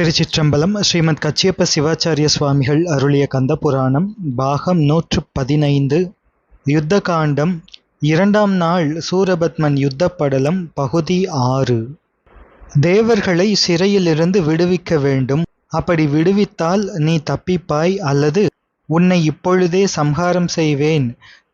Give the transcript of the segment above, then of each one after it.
திருச்சிற்றம்பலம் ஸ்ரீமத் கச்சியப்ப சிவாச்சாரிய சுவாமிகள் அருளிய கந்த புராணம் பாகம் நூற்று பதினைந்து யுத்த காண்டம் இரண்டாம் நாள் சூரபத்மன் யுத்த படலம் பகுதி ஆறு. தேவர்களை சிறையிலிருந்து விடுவிக்க வேண்டும். அப்படி விடுவித்தால் நீ தப்பிப்பாய் அல்லது உன்னை இப்பொழுதே சம்ஹாரம் செய்வேன்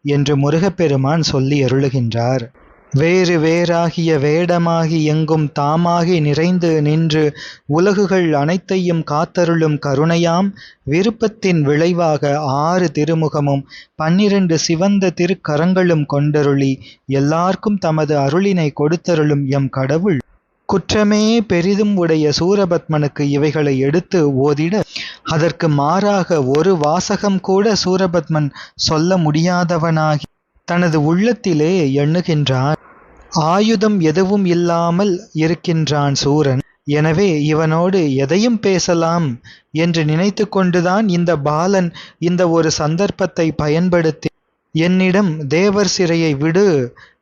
என்று முருகப்பெருமான் சொல்லி அருளுகின்றார். வேறு வேறாகிய வேடமாகி எங்கும் தாமாகி நிறைந்து நின்று உலகுகள் அனைத்தையும் காத்தருளும் கருணையாம் விருப்பத்தின் விளைவாக ஆறு திருமுகமும் பன்னிரண்டு சிவந்த திருக்கரங்களும் கொண்டருளி எல்லார்க்கும் தமது அருளினை கொடுத்தருளும் எம் கடவுள். குற்றமே பெரிதும் உடைய சூரபத்மனுக்கு இவைகளை எடுத்து ஓதிட அதற்கு மாறாக ஒரு வாசகம் கூட சூரபத்மன் சொல்ல முடியாதவனாகி தனது உள்ளத்திலே எண்ணுகின்றான் ஆயுதம் எதுவும் இல்லாமல் இருக்கின்றான் சூரன். எனவே இவனோடு எதையும் பேசலாம் என்று நினைத்து கொண்டுதான் இந்த பாலன் இந்த ஒரு சந்தர்ப்பத்தை பயன்படுத்தி என்னிடம் தேவர் சிறையை விடு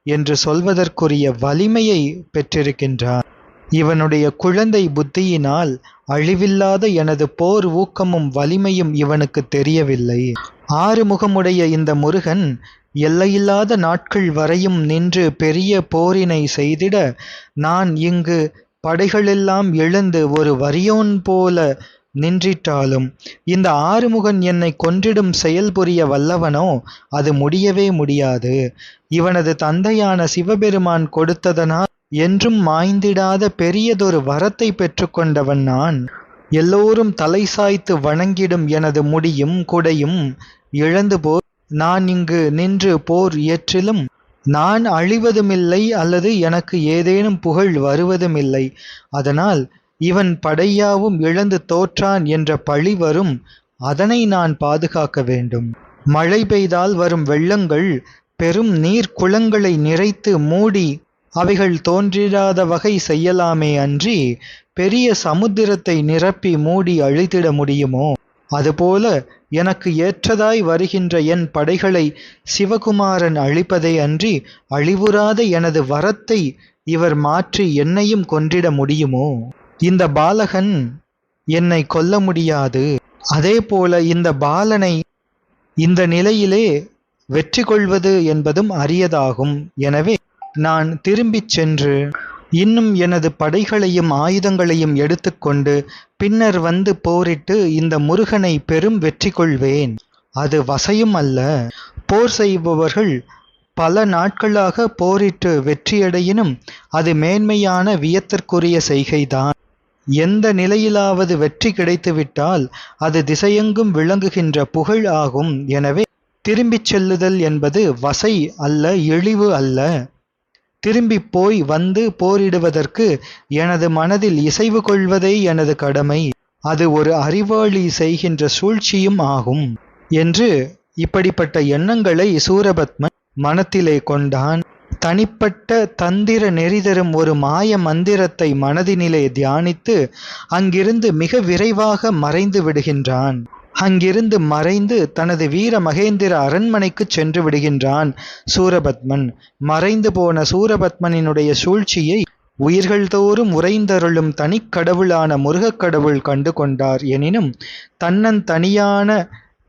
என்று சொல்வதற்குரிய வலிமையை பெற்றிருக்கின்றான். இவனுடைய குழந்தை புத்தியினால் அழிவில்லாத எனது போர் ஊக்கமும் வலிமையும் இவனுக்கு தெரியவில்லை. ஆறுமுகமுடைய இந்த முருகன் எல்லையில்லாத நாட்கள் வரையும் நின்று பெரிய போரினை செய்திட நான் இங்கு படைகளெல்லாம் எழுந்து ஒரு வரியோன் போல நின்றிட்டாலும் இந்த ஆறுமுகன் என்னை கொன்றிடும் செயல் புரிய வல்லவனோ அது முடியவே முடியாது. இவனது தந்தையான சிவபெருமான் கொடுத்ததனால் என்றும் மாய்ந்திடாத பெரியதொரு வரத்தை பெற்றுக்கொண்டவன் நான். எல்லோரும் தலை சாய்த்து வணங்கிடும் எனது முடியும் குடையும் இழந்து போ நான் இங்கு நின்று போர் இயற்றிலும் நான் அழிவதுமில்லை அல்லது எனக்கு ஏதேனும் புகழ் வருவதுமில்லை. அதனால் இவன் படையாவும் இழந்து தோற்றான் என்ற பழி வரும். அதனை நான் பாதுகாக்க வேண்டும். மழை பெய்தால் வரும் வெள்ளங்கள் பெரும் நீர் குளங்களை நிறைத்து மூடி அவைகள் தோன்றிடாத வகை செய்யலாமே அன்றி பெரிய சமுத்திரத்தை நிரப்பி மூடி அழித்திட முடியுமோ? அதுபோல எனக்கு ஏற்றதாய் வருகின்ற என் படைகளை சிவகுமாரன் அழிப்பதை அன்றி அழிவுறாத எனது வரத்தை இவர் மாற்றி என்னையும் கொன்றிட முடியுமோ? இந்த பாலகன் என்னை கொல்ல முடியாது. அதே போல இந்த பாலனை இந்த நிலையிலே வெற்றி கொள்வது என்பதும் அரியதாகும். எனவே நான் திரும்பிச் சென்று இன்னும் எனது படைகளையும் ஆயுதங்களையும் எடுத்துக்கொண்டு பின்னர் வந்து போரிட்டு இந்த முருகனை பெரும் வெற்றி கொள்வேன். அது வசையும் அல்ல. போர் செய்பவர்கள் பல நாட்களாக போரிட்டு வெற்றியடையினும் அது மேன்மையான வியத்திற்குரிய செய்கைதான். எந்த நிலையிலாவது வெற்றி கிடைத்துவிட்டால் அது திசையெங்கும் விளங்குகின்ற புகழ் ஆகும். எனவே திரும்பிச் செல்லுதல் என்பது வசை அல்ல இழிவு அல்ல. திரும்பி போய் வந்து போரிடுவதற்கு எனது மனதில் இசைவு கொள்வதே எனது கடமை. அது ஒரு அறிவாளி செய்கின்ற சூழ்ச்சியும் ஆகும். என்று இப்படிப்பட்ட எண்ணங்களை சூரபத்மன் மனத்திலே கொண்டான். தனிப்பட்ட தந்திர நெறிதரும் ஒரு மாய மந்திரத்தை மனதினிலே தியானித்து அங்கிருந்து மிக விரைவாக மறைந்து விடுகின்றான். அங்கிருந்து மறைந்து தனது வீர மகேந்திர அரண்மனைக்கு சென்று விடுகின்றான் சூரபத்மன். மறைந்து போன சூரபத்மனினுடைய சூழ்ச்சியை உயிர்கள் தோறும் உறைந்தருளும் தனிக்கடவுளான முருகக்கடவுள் கண்டு கொண்டார். எனினும் தன்னன் தனியான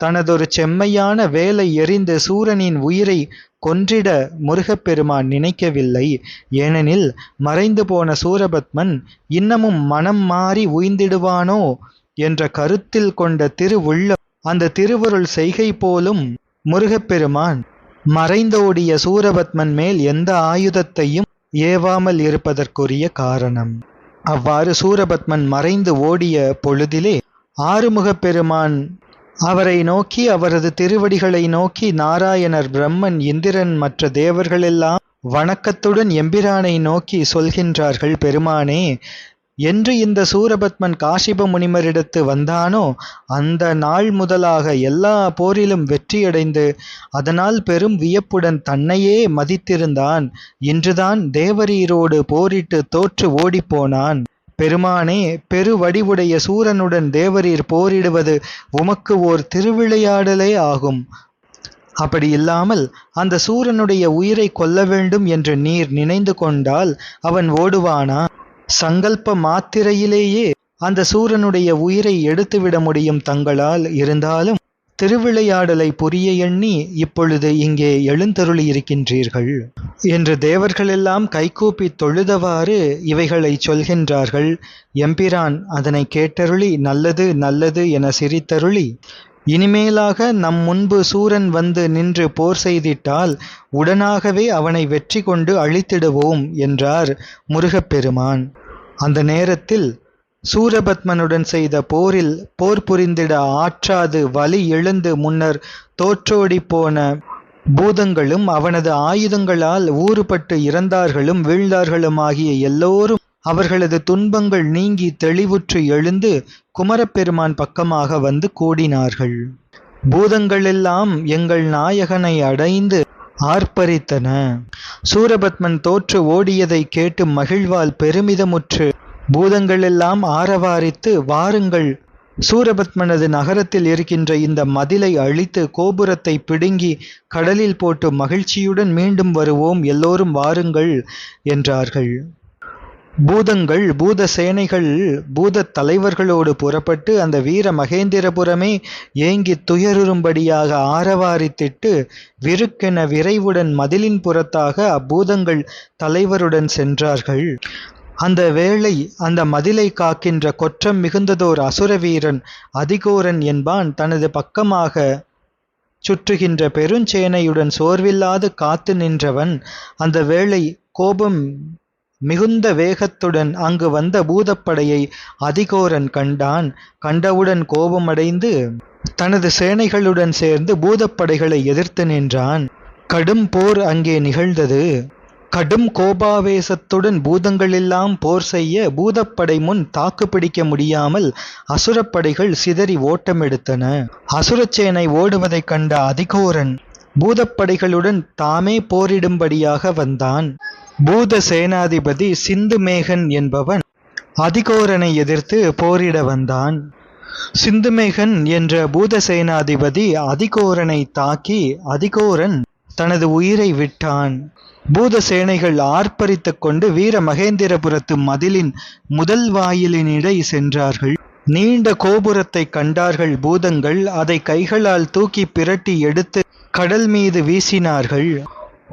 தனதொரு செம்மையான வேலை எறிந்து சூரனின் உயிரை கொன்றிட முருகப்பெருமான் நினைக்கவில்லை. ஏனெனில் மறைந்து போன சூரபத்மன் இன்னமும் மனம் மாறி உய்ந்திடுவானோ என்ற கருத்தில் கொண்ட திருவுள்ளம் அந்த திருவருள் செய்கை போலும் முருகப்பெருமான் மறைந்தோடிய சூரபத்மன் மேல் எந்த ஆயுதத்தையும் ஏவாமல் இருப்பதற்குரிய காரணம். அவ்வாறு சூரபத்மன் மறைந்து ஓடிய பொழுதிலே ஆறுமுகப் பெருமான் அவரை நோக்கி அவரது திருவடிகளை நோக்கி நாராயணர் பிரம்மன் இந்திரன் மற்ற தேவர்களெல்லாம் வணக்கத்துடன் எம்பிரானை நோக்கி சொல்கின்றார்கள் பெருமானே என்று இந்த சூரபத்மன் காஷிப முனிமரிடத்து வந்தானோ அந்த நாள் முதலாக எல்லா போரிலும் வெற்றியடைந்து அதனால் பெரும் வியப்புடன் தன்னையே மதித்திருந்தான். இன்றுதான் தேவரீரோடு போரிட்டு தோற்று ஓடிப்போனான். பெருமானே பெருவடிவுடைய சூரனுடன் தேவரீர் போரிடுவது உமக்கு ஓர் திருவிளையாடலே ஆகும். அப்படி இல்லாமல் அந்த சூரனுடைய உயிரை கொல்ல வேண்டும் என்று நீர் நினைந்து கொண்டால் அவன் ஓடுவானா? சங்கல்ப மாத்திரையிலேயே அந்த சூரனுடைய உயிரை எடுத்துவிட முடியும் தங்களால் இருந்தாலும் திருவிளையாடலை புரிய எண்ணி இப்பொழுது இங்கே எழுந்தருளியிருக்கின்றீர்கள். என்று தேவர்களெல்லாம் கைகூப்பி தொழுதவாறு இவைகளை சொல்கின்றார்கள். எம்பிரான் அதனை கேட்டருளி நல்லது நல்லது என சிரித்தருளி இனிமேலாக நம் முன்பு சூரன் வந்து நின்று போர் செய்திட்டால் உடனாகவே அவனை வெற்றி கொண்டு அழித்திடுவோம் என்றார் முருகப்பெருமான். அந்த நேரத்தில் சூரபத்மனுடன் செய்த போரில் போர் புரிந்திட ஆற்றாது வலி எழுந்து முன்னர் தோற்றோடி போன பூதங்களும் அவனது ஆயுதங்களால் ஊறுபட்டு இறந்தார்களும் வீழ்ந்தார்களுமாகிய எல்லோரும் அவர்களது துன்பங்கள் நீங்கி தெளிவுற்று எழுந்து குமரப்பெருமான் பக்கமாக வந்து கூடினார்கள். பூதங்களெல்லாம் எங்கள் நாயகனை அடைந்து ஆர்ப்பரித்தன. சூரபத்மன் தோற்று ஓடியதை கேட்டு மகிழ்வால் பெருமிதமுற்று பூதங்களெல்லாம் ஆரவாரித்து வாருங்கள். சூரபத்மனது நகரத்தில் இருக்கின்ற இந்த மதிலை அழித்து கோபுரத்தை பிடுங்கி கடலில் போட்டு மகிழ்ச்சியுடன் மீண்டும் வருவோம். எல்லோரும் வாருங்கள் என்றார்கள். பூதங்கள் பூத சேனைகள் பூதத் தலைவர்களோடு புறப்பட்டு அந்த வீர மகேந்திரபுரமே ஏங்கி துயருறும்படியாக ஆரவாரித்திட்டு விருக்கென விரைவுடன் மதிலின் புறத்தாக அப்பூதங்கள் தலைவருடன் சென்றார்கள். அந்த வேளை அந்த மதிலை காக்கின்ற கொற்றம் மிகுந்ததோர் அசுர வீரன் அதிகோரன் என்பான். தனது பக்கமாக சுற்றுகின்ற பெருஞ்சேனையுடன் சோர்வில்லாது காத்து நின்றவன். அந்த வேளை கோபம் மிகுந்த வேகத்துடன் அங்கு வந்த பூதப்படையை அதிகோரன் கண்டான். கண்டவுடன் கோபமடைந்து தனது சேனைகளுடன் சேர்ந்து பூதப்படைகளை எதிர்த்து நின்றான். கடும் போர் அங்கே நிகழ்ந்தது. கடும் கோபாவேசத்துடன் பூதங்களெல்லாம் போர் செய்ய பூதப்படை முன் தாக்கு பிடிக்க முடியாமல் அசுரப்படைகள் சிதறி ஓட்டமெடுத்தன. அசுரச்சேனை ஓடுவதைக் கண்ட அதிகோரன் பூதப்படைகளுடன் தாமே போரிடும்படியாக வந்தான். பூத சேனாதிபதி சிந்துமேகன் என்பவன் அதிகோரனை எதிர்த்து போரிட வந்தான். சிந்துமேகன் என்ற பூத சேனாதிபதி அதிகோரனை தாக்கி அதிகோரன் தனது உயிரை விட்டான். பூத சேனைகள் கொண்டு வீர மகேந்திரபுரத்து மதிலின் முதல் வாயிலினிடை சென்றார்கள். நீண்ட கோபுரத்தை கண்டார்கள் பூதங்கள். அதை கைகளால் தூக்கி பிரட்டி எடுத்து கடல் மீது வீசினார்கள்.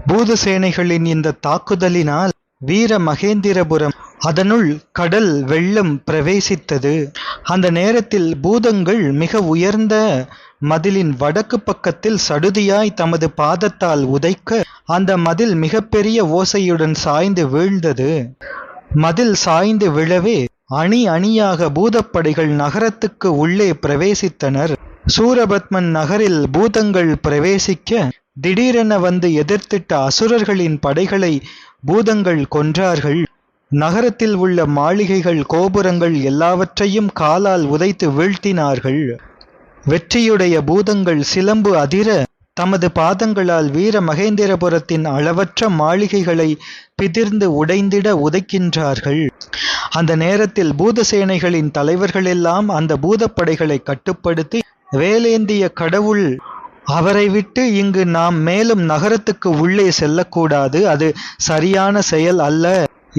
பூதசேனைகளின் இந்த தாக்குதலினால் வீர மகேந்திரபுரம் அதனுள் கடல் வெள்ளம் பிரவேசித்தது. அந்த நேரத்தில் பூதங்கள் மிக உயர்ந்த மதிலின் வடக்கு பக்கத்தில் சடுதியாய் தமது பாதத்தால் உதைக்க அந்த மதில் மிகப்பெரிய ஓசையுடன் சாய்ந்து வீழ்ந்தது. மதில் சாய்ந்து விழவே அணி அணியாக பூதப்படைகள் நகரத்துக்கு உள்ளே பிரவேசித்தனர். சூரபத்மன் நகரில் பூதங்கள் பிரவேசிக்க திடீரென வந்து எதிர்த்திட்ட அசுரர்களின் படைகளை பூதங்கள் கொன்றார்கள். நகரத்தில் உள்ள மாளிகைகள் கோபுரங்கள் எல்லாவற்றையும் காலால் உதைத்து வீழ்த்தினார்கள். வெற்றியுடைய பூதங்கள் சிலம்பு அதிர தமது பாதங்களால் வீர மகேந்திரபுரத்தின் அளவற்ற மாளிகைகளை பிதிர்ந்து உடைந்திட உதைக்கின்றார்கள். அந்த நேரத்தில் பூதசேனைகளின் தலைவர்களெல்லாம் அந்த பூதப்படைகளை கட்டுப்படுத்தி வேலேந்திய கடவுள் அவரை விட்டு இங்கு நாம் மேலும் நகரத்துக்கு உள்ளே செல்லக்கூடாது அது சரியான செயல் அல்ல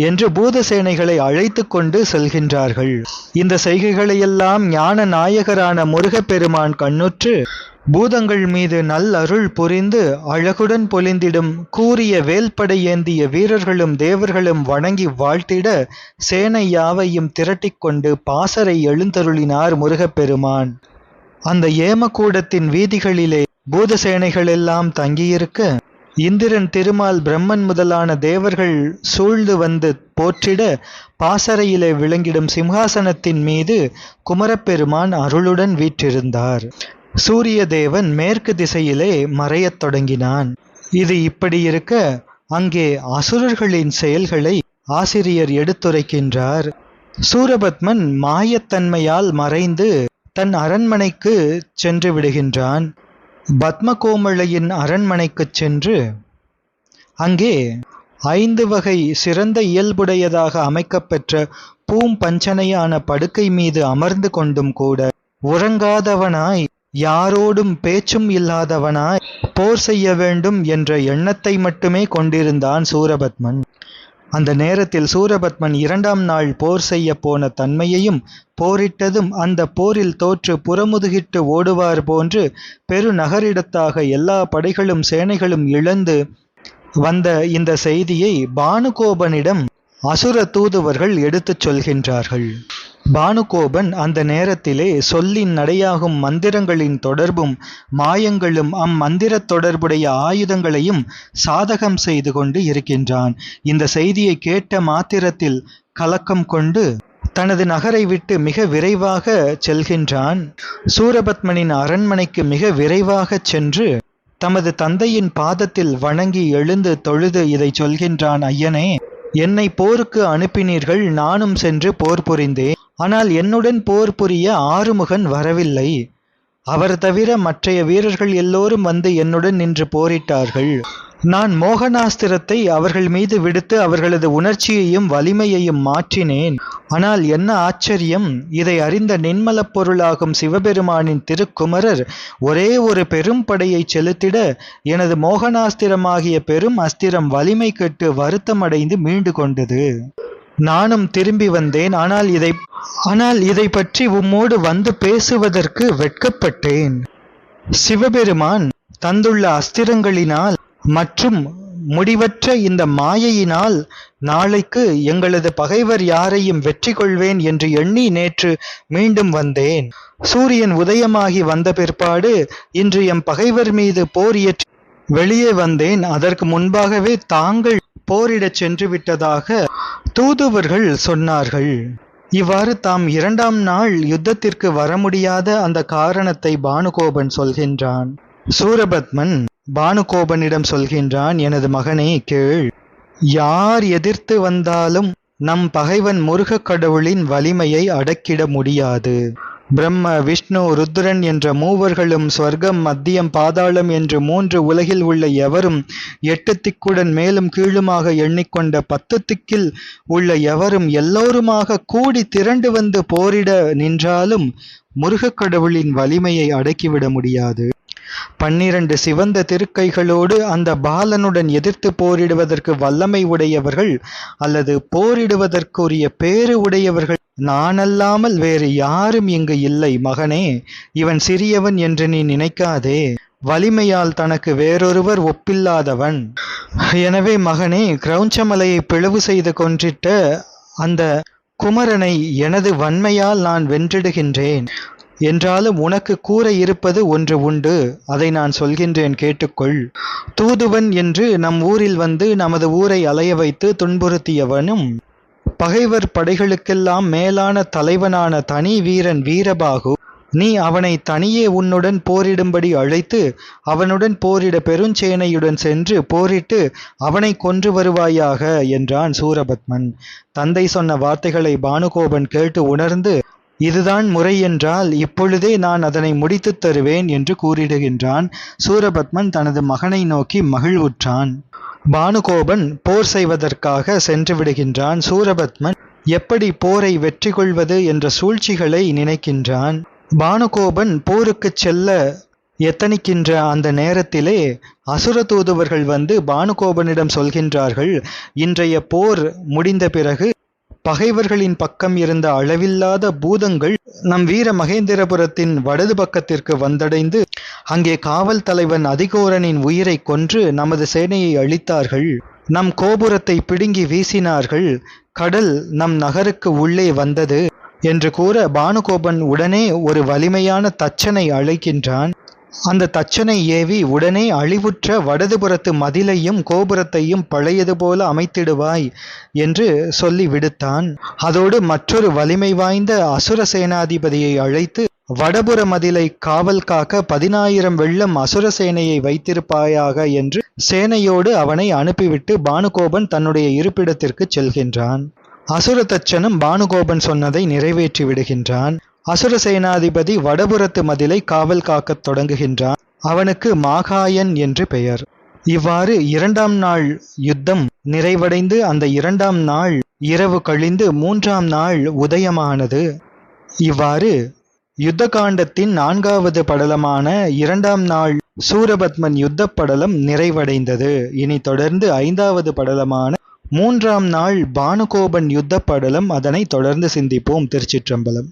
என்று பூதசேனைகளை அழைத்து கொண்டு செல்கின்றார்கள். இந்த செய்கைகளையெல்லாம் ஞான நாயகரான முருகப்பெருமான் கண்ணுற்று பூதங்கள் மீது நல்லருள் புரிந்து அழகுடன் பொலிந்திடும் கூறிய வேல்படை ஏந்திய வீரர்களும் தேவர்களும் வணங்கி வாழ்த்திட சேனை யாவையும் திரட்டிக்கொண்டு பாசறை எழுந்தருளினார் முருகப்பெருமான். அந்த ஏமக்கூடத்தின் வீதிகளிலே பூதசேனைகளெல்லாம் தங்கியிருக்க இந்திரன் திருமால் பிரம்மன் முதலான தேவர்கள் சூழ்ந்து வந்து போற்றிட பாசறையிலே விளங்கிடும் சிம்ஹாசனத்தின் மீது குமரப்பெருமான் அருளுடன் வீற்றிருந்தார். சூரிய தேவன் மேற்கு திசையிலே மறையத் தொடங்கினான். இது இப்படி இருக்க அங்கே அசுரர்களின் செயல்களை ஆசிரியர் எடுத்துரைக்கின்றார். சூரபத்மன் மாயத்தன்மையால் மறைந்து தன் அரண்மனைக்கு சென்று விடுகின்றான். பத்மகோமளையின் அரண்மனைக்குச் சென்று அங்கே ஐந்து வகை சிறந்த இயல்புடையதாக அமைக்கப்பெற்ற பூம்பஞ்சனையான படுக்கை மீது அமர்ந்து கொண்டும் கூட உறங்காதவனாய் யாரோடும் பேச்சும் இல்லாதவனாய் போர் செய்ய வேண்டும் என்ற எண்ணத்தை மட்டுமே கொண்டிருந்தான் சூரபத்மன். அந்த நேரத்தில் சூரபத்மன் இரண்டாம் நாள் போர் செய்ய போன தன்மையையும் போரிட்டதும் அந்த போரில் தோற்று புறமுதுகிட்டு ஓடுவார் போன்று பெருநகரிடத்தாக எல்லா படைகளும் சேனைகளும் இழந்து வந்த இந்த செய்தியை பானுகோபனிடம் அசுர தூதுவர்கள் எடுத்துச் சொல்கின்றார்கள். பானுகோபன் அந்த நேரத்திலே சொல்லின் நடையாகும் மந்திரங்களின் தொடர்பும் மாயங்களும் அம்மந்திரத் தொடர்புடைய ஆயுதங்களையும் சாதகம் செய்து கொண்டு இருக்கின்றான். இந்த செய்தியை கேட்ட மாத்திரத்தில் கலக்கம் கொண்டு தனது நகரை விட்டு மிக விரைவாக செல்கின்றான். சூரபத்மனின் அரண்மனைக்கு மிக விரைவாகச் சென்று தமது தந்தையின் பாதத்தில் வணங்கி எழுந்து தொழுது இதை சொல்கின்றான் ஐயனே என்னை போருக்கு அனுப்பினீர்கள் நானும் சென்று போர் புரிந்தேன். ஆனால் என்னுடன் போர் புரிய ஆறுமுகன் வரவில்லை. அவர் தவிர மற்றைய வீரர்கள் எல்லோரும் வந்து என்னுடன் நின்று போரிட்டார்கள். நான் மோகனாஸ்திரத்தை அவர்கள் மீது விடுத்து அவர்களது உணர்ச்சியையும் வலிமையையும் மாற்றினேன். ஆனால் என்ன ஆச்சரியம் இதை அறிந்த நின்மலப் பொருளாகும் சிவபெருமானின் திருக்குமரர் ஒரே ஒரு பெரும் படையை செலுத்திட எனது மோகனாஸ்திரமாகிய பெரும் அஸ்திரம் வலிமை கெட்டு வருத்தமடைந்து மீண்டு கொண்டது. நானும் திரும்பி வந்தேன். ஆனால் இதை ஆனால் இதை பற்றி உம்மோடு வந்து பேசுவதற்கு வெட்கப்பட்டேன். சிவபெருமான் தந்துள்ள அஸ்திரங்களினால் மற்றும் முடிவற்ற இந்த மாயையினால் நாளைக்கு எங்களது பகைவர் யாரையும் வெற்றி கொள்வேன் என்று எண்ணி நேற்று மீண்டும் வந்தேன். சூரியன் உதயமாகி வந்த பிற்பாடு இன்று எம் பகைவர் மீது போர் இயற்றி வெளியே வந்தேன். அதற்கு முன்பாகவே தாங்கள் போரிடச் சென்று விட்டதாக தூதுவர்கள் சொன்னார்கள். இவ்வாறு தாம் இரண்டாம் நாள் யுத்தத்திற்கு வர முடியாத அந்த காரணத்தை பானுகோபன் சொல்கின்றான். சூரபத்மன் பானுகோபனிடம் சொல்கின்றான் எனது மகனே கேள். யார் எதிர்த்து வந்தாலும் நம் பகைவன் முருகக் கடவுளின் வலிமையை அடக்கிட முடியாது. பிரம்ம விஷ்ணு ருத்ரன் என்ற மூவர்களும் ஸ்வர்க்கம் மத்தியம் பாதாளம் என்று மூன்று உலகில் உள்ள எவரும் எட்டு திக்குடன் மேலும் கீழுமாக எண்ணிக்கொண்ட பத்து திக்கில் உள்ள எவரும் எல்லோருமாக கூடி திரண்டு வந்து போரிட நின்றாலும் முருகக் கடவுளின் வலிமையை அடக்கிவிட முடியாது. பன்னிரண்டு சிவந்த திருக்கைகளோடு அந்த பாலனுடன் எதிர்த்து போரிடுவதற்கு வல்லமை உடையவர்கள் அல்லது போரிடுவதற்குரிய பேறு உடையவர்கள். நானல்லாமல் வேறு யாரும் இங்கு இல்லை மகனே. இவன் சிறியவன் என்று நீ நினைக்காதே. வலிமையால் தனக்கு வேறொருவர் ஒப்பில்லாதவன். எனவே மகனே கிரௌஞ்சமலையை பிளவு செய்து கொன்றிட்ட அந்த குமரனை எனது வன்மையால் நான் வென்றிடுகின்றேன். என்றாலும் உனக்கு கூற இருப்பது ஒன்று உண்டு. அதை நான் சொல்கின்றேன் கேட்டுக்கொள். தூதுவன் என்று நம் ஊரில் வந்து நமது ஊரை அலைய வைத்து துன்புறுத்தியவனும் பகைவர் படைகளுக்கெல்லாம் மேலான தலைவனான தனி வீரன் வீரபாகு. நீ அவனை தனியே உன்னுடன் போரிடும்படி அழைத்து அவனுடன் போரிட பெருஞ்சேனையுடன் சென்று போரிட்டு அவனை கொன்று வருவாயாக என்றான் சூரபத்மன். தந்தை சொன்ன வார்த்தைகளை பானுகோபன் கேட்டு உணர்ந்து இதுதான் முறை என்றால் இப்பொழுதே நான் அதனை முடித்துத் தருவேன் என்று கூறிடுகின்றான். சூரபத்மன் தனது மகனை நோக்கி மகிழ்வுற்றான். பானுகோபன் போர் செய்வதற்காக சென்று விடுகின்றான். சூரபத்மன் எப்படி போரை வெற்றி கொள்வது என்ற சூழ்ச்சிகளை நினைக்கின்றான். பானுகோபன் போருக்குச் செல்ல எத்தனிக்கின்ற அந்த நேரத்திலே அசுர தூதுவர்கள் வந்து பானுகோபனிடம் சொல்கின்றார்கள் இன்றைய போர் முடிந்த பிறகு பகைவர்களின் பக்கம் இருந்த அளவில்லாத பூதங்கள் நம் வீர மகேந்திரபுரத்தின் வடது பக்கத்திற்கு வந்தடைந்து அங்கே காவல் தலைவன் அதிகோரனின் உயிரை கொன்று நமது சேனையை அழித்தார்கள். நம் கோபுரத்தை பிடுங்கி வீசினார்கள். கடல் நம் நகருக்கு உள்ளே வந்தது என்று கூற பானுகோபன் உடனே ஒரு வலிமையான தச்சனை அழைக்கின்றான். அந்த தச்சனை ஏவி உடனே அழிவுற்ற வடதுபுறத்து மதிலையும் கோபுரத்தையும் பழையது போல அமைத்திடுவாய் என்று சொல்லி விடுத்தான். அதோடு மற்றொரு வலிமை வாய்ந்த அசுர சேனாதிபதியை அழைத்து வடபுற மதிலை காவல் காக்க பதினாயிரம் வெள்ளம் அசுர சேனையை வைத்திருப்பாயாக என்று சேனையோடு அவனை அனுப்பிவிட்டு பானுகோபன் தன்னுடைய இருப்பிடத்திற்கு செல்கின்றான். அசுர தச்சனும் பானுகோபன் சொன்னதை நிறைவேற்றி விடுகின்றான். அசுர சேனாதிபதி வடபுறத்து மதிலை காவல் காக்கத் தொடங்குகின்றான். அவனுக்கு மாகாயன் என்று பெயர். இவ்வாறு இரண்டாம் நாள் யுத்தம் நிறைவடைந்து அந்த இரண்டாம் நாள் இரவு கழிந்து மூன்றாம் நாள் உதயமானது. இவ்வாறு யுத்த காண்டத்தின் நான்காவது படலமான இரண்டாம் நாள் சூரபத்மன் யுத்த படலம் நிறைவடைந்தது. இனி தொடர்ந்து ஐந்தாவது படலமான மூன்றாம் நாள் பானுகோபன் யுத்த படலம் அதனைத் தொடர்ந்து சிந்திப்போம் திருச்சிற்றம்பலம்.